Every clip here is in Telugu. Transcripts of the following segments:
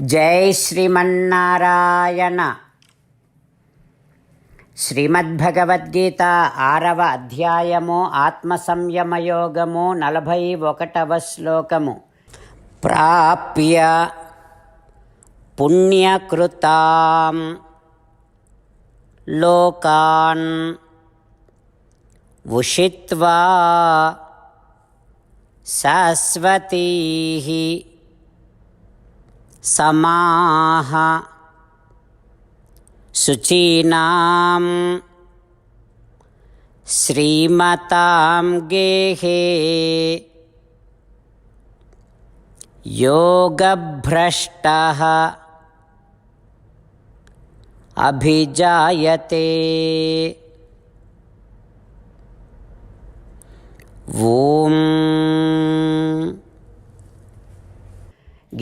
జై శ్రీమన్నారాయణ. శ్రీమద్భగవద్గీత ఆరవ అధ్యాయము ఆత్మ సంయమయోగము నలభై ఒకటవ శ్లోకము. ప్రాప్య పుణ్యకృతాం లోకాన్ ఉషిత్వా శాశ్వతీ. समाः। शुचीनां श्रीमतां गेहे। योगभ्रष्टः। अभिजायते। ॐ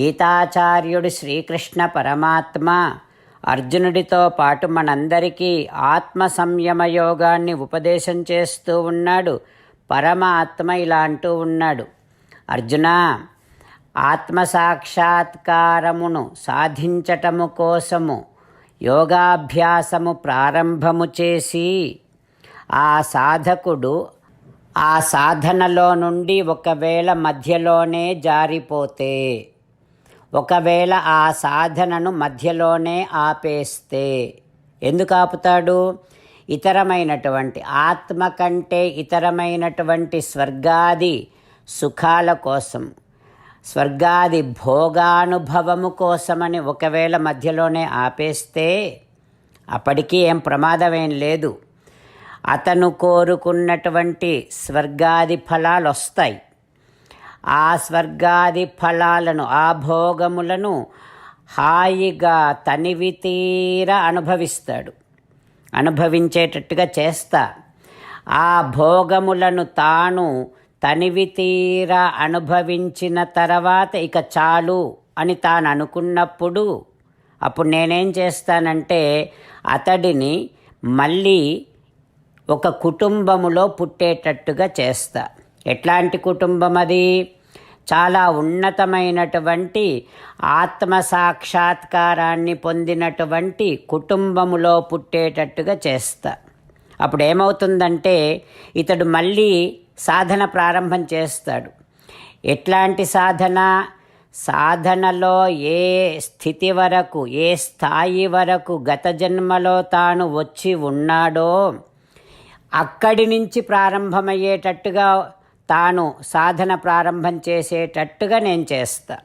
గీతాచార్యుడు శ్రీకృష్ణ పరమాత్మ. అర్జునుడితో పాటు మనందరికీ ఆత్మ సంయమ యోగాన్ని ఉపదేశం చేస్తూ ఉన్నాడు. పరమాత్మ ఇలా అంటూ ఉన్నాడు. అర్జున ఆత్మ సాక్షాత్కారమును సాధించటము కోసము యోగాభ్యాసము ప్రారంభము చేసి ఆ సాధకుడు ఆ సాధనలో నుండి ఒకవేళ మధ్యలోనే జారిపోతే ఒకవేళ ఆ సాధనను మధ్యలోనే ఆపేస్తే ఎందుకు ఆపుతాడు? ఇతరమైనటువంటి ఆత్మ కంటే ఇతరమైనటువంటి స్వర్గాది సుఖాల కోసం స్వర్గాది భోగానుభవము కోసమని ఒకవేళ మధ్యలోనే ఆపేస్తే అప్పటికీ ఏం ప్రమాదమేం లేదు. అతను కోరుకున్నటువంటి స్వర్గాది ఫలాలు వస్తాయి ఆ స్వర్గాది ఫలాలను ఆ భోగములను హాయిగా తనివి తీర అనుభవిస్తాడు. అనుభవించేటట్టుగా చేస్తా. ఆ భోగములను తాను తనివి తీర అనుభవించిన తర్వాత ఇక చాలు అని తాను అనుకున్నప్పుడు అప్పుడు నేనేం చేస్తానంటే అతడిని మళ్ళీ ఒక కుటుంబములో పుట్టేటట్టుగా చేస్తా. ఎట్లాంటి కుటుంబం అది? చాలా ఉన్నతమైనటువంటి ఆత్మ సాక్షాత్కారాన్ని పొందినటువంటి కుటుంబములో పుట్టేటట్టుగా చేస్తా. అప్పుడు ఏమవుతుందంటే ఇతడు మళ్ళీ సాధన ప్రారంభం చేస్తాడు. ఎట్లాంటి సాధన? సాధనలో ఏ స్థితి వరకు ఏ స్థాయి వరకు గత జన్మలో తాను వచ్చి ఉన్నాడో అక్కడి నుంచి ప్రారంభమయ్యేటట్టుగా తాను సాధన ప్రారంభం చేసేటట్టుగా నేను చేస్తా.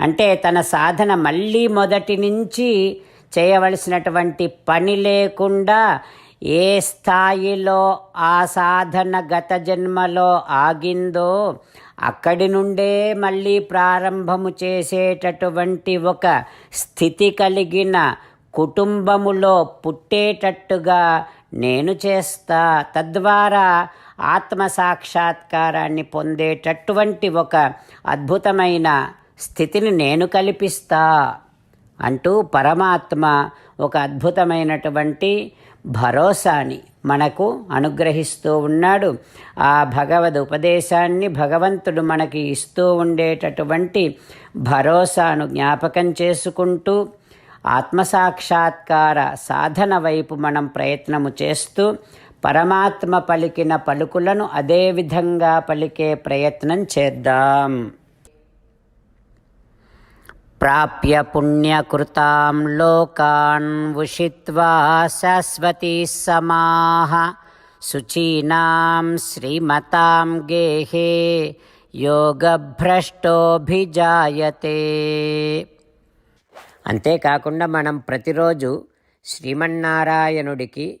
అంటే తన సాధన మళ్ళీ మొదటి నుంచి చేయవలసినటువంటి పని లేకుండా ఏ స్థాయిలో ఆ సాధన గత జన్మలో ఆగిందో అక్కడి నుండే మళ్ళీ ప్రారంభము చేసేటటువంటి ఒక స్థితి కలిగిన కుటుంబములో పుట్టేటట్టుగా నేను చేస్తా. తద్వారా ఆత్మ సాక్షాత్కారాన్ని పొందేటటువంటి ఒక అద్భుతమైన స్థితిని నేను కల్పిస్తా అంటూ పరమాత్మ ఒక అద్భుతమైనటువంటి భరోసాని మనకు అనుగ్రహిస్తూ ఉన్నాడు. ఆ భగవద్ ఉపదేశాన్ని భగవంతుడు మనకి ఇస్తూ ఉండేటటువంటి భరోసాను జ్ఞాపకం చేసుకుంటూ ఆత్మసాక్షాత్కార సాధన వైపు మనం ప్రయత్నము చేస్తూ పరమాత్మ పలికిన పలుకులను అదే విధంగా పలికే ప్రయత్నం చేద్దాం. ప్రాప్య పుణ్యకృతాం లోకాన్ ఉషిత్వా శాశ్వతీ సమాహ శుచీనాం శ్రీమతాం గేహే యోగభ్రష్టోభిజాయతే. అంతేకాకుండా మనం ప్రతిరోజు శ్రీమన్నారాయణుడికి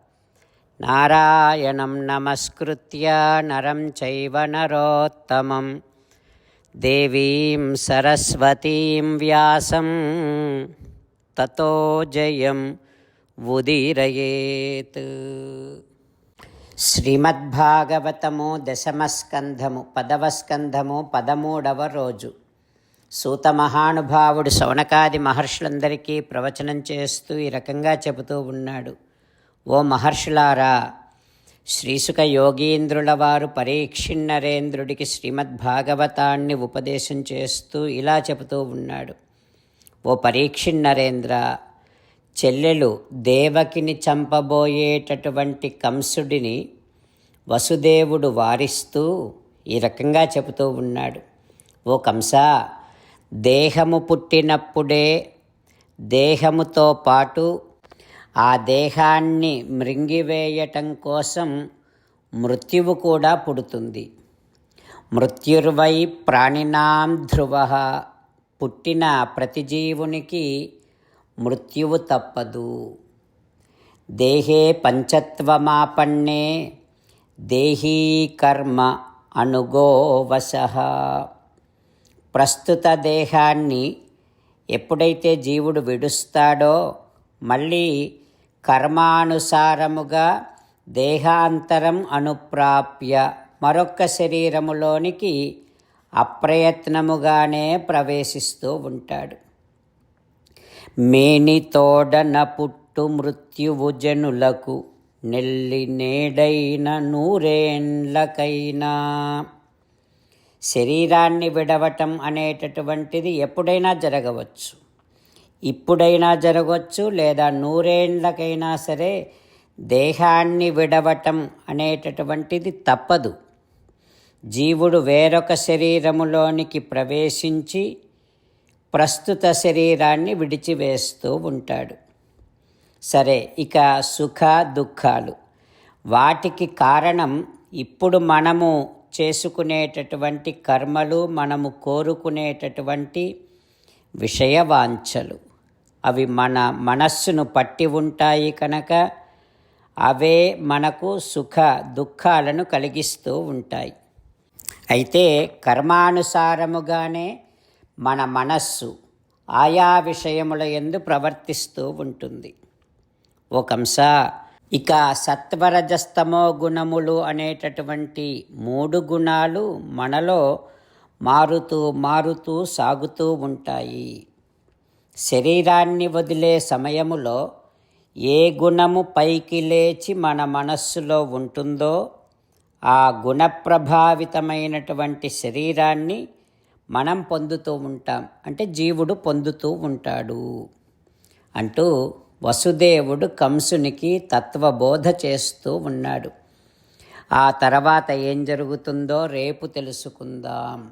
నారాయణం నమస్కృత్య నరం చైవ నరోత్తమం. దేవీం సరస్వతీం వ్యాసం. తతో జయం ఉదీరయేత్. శ్రీమద్భాగవతము దశమస్కంధము పదవస్కంధము పదమూడవ రోజు. సూత మహానుభావుడు శౌనకాది మహర్షులందరికీ ప్రవచనం చేస్తూ ఈ రకంగా చెబుతూ ఉన్నాడు. ఓ మహర్షులారా శ్రీసుక యోగీంద్రుల వారు పరీక్షిన్నరేంద్రుడికి శ్రీమద్భాగవతాన్ని ఉపదేశం చేస్తూ ఇలా చెబుతూ ఉన్నాడు. ఓ పరీక్షిన్నరేంద్ర చెల్లెలు దేవకిని చంపబోయేటటువంటి కంసుడిని వసుదేవుడు వారిస్తూ ఈ రకంగా చెబుతూ ఉన్నాడు. ఓ కంస దేహము పుట్టినప్పుడే దేహముతో పాటు ఆ దేహాన్ని మృంగివేయటం కోసం మృత్యువు కూడా పుడుతుంది. మృత్యుర్వై ప్రాణినాం ధ్రువ. పుట్టిన ప్రతి జీవునికి మృత్యువు తప్పదు. దేహే పంచత్వమాపన్నే దేహీ కర్మ అనుగోవశ ప్రస్తుత దేహాన్ని ఎప్పుడైతే జీవుడు విడుస్తాడో మళ్ళీ కర్మానుసారముగా దేహాంతరం అనుప్రాప్య మరొక్క శరీరములోనికి అప్రయత్నముగానే ప్రవేశిస్తూ ఉంటాడు. మేనితోడన పుట్టు మృత్యువు జనులకు నెల్లి నేడైన నూరేండ్లకైనా. శరీరాన్ని విడవటం అనేటటువంటిది ఎప్పుడైనా జరగవచ్చు. ఇప్పుడైనా జరగవచ్చు లేదా నూరేండ్లకైనా సరే దేహాన్ని విడవటం అనేటటువంటిది తప్పదు. జీవుడు వేరొక శరీరములోనికి ప్రవేశించి ప్రస్తుత శరీరాన్ని విడిచివేస్తూ ఉంటాడు. సరే ఇక సుఖ దుఃఖాలు. వాటికి కారణం ఇప్పుడు మనము చేసుకునేటటువంటి కర్మలు మనము కోరుకునేటటువంటి విషయవాంఛలు. అవి మన మనస్సును పట్టి ఉంటాయి కనుక అవే మనకు సుఖ దుఃఖాలను కలిగిస్తూ ఉంటాయి. అయితే కర్మానుసారముగానే మన మనస్సు ఆయా విషయముల ఎందు ప్రవర్తిస్తూ ఉంటుంది. ఒకంస ఇక సత్వరజస్తమో గుణములు అనేటటువంటి మూడు గుణాలు మనలో మారుతూ మారుతూ సాగుతూ ఉంటాయి. శరీరాన్ని వదిలే సమయములో ఏ గుణము పైకి లేచి మన మనస్సులో ఉంటుందో ఆ గుణప్రభావితమైనటువంటి శరీరాన్ని మనం పొందుతూ ఉంటాం. అంటే జీవుడు పొందుతూ ఉంటాడు. అంటూ వసుదేవుడు కంసునికి తత్వబోధ చేస్తూ ఉన్నాడు. ఆ తర్వాత ఏం జరుగుతుందో రేపు తెలుసుకుందాం.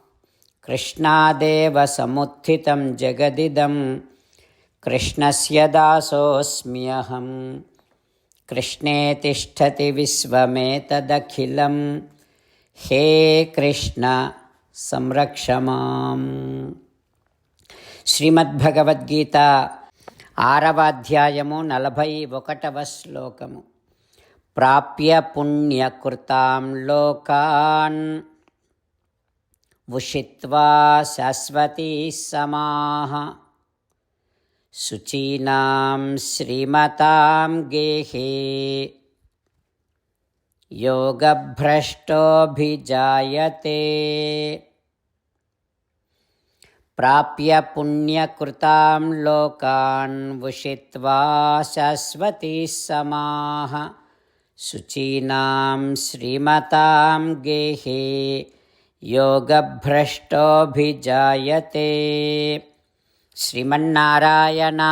कृष्णादेव समुत्थितं जगदिदं कृष्णस्य दासोऽस्म्यहं कृष्णे तिष्ठति विश्वमेतदखिलं हे कृष्ण संरक्ष माम् श्रीमद्भगवद्गीता ఆరవ అధ్యాయము నలభై ఒకటవ శ్లోకము ప్రాప్య పుణ్యకృతాం లోకాన్ उषित्वा शाश्वतीसमाः शुचीनां श्रीमतां गेहे योगभ्रष्टोऽभिजायते प्राप्य पुण्यकृतां लोकान् उषित्वा शाश्वतीसमाः शुचीनां श्रीमतां गेहे योगभ्रष्टोऽभिजायते। श्रीमन्नारायणा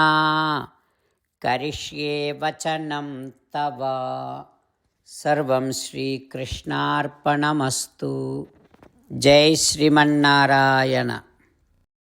करिष्ये वचनं तव। सर्वं श्रीकृष्णार्पणमस्तु। जय श्रीमन्नारायण।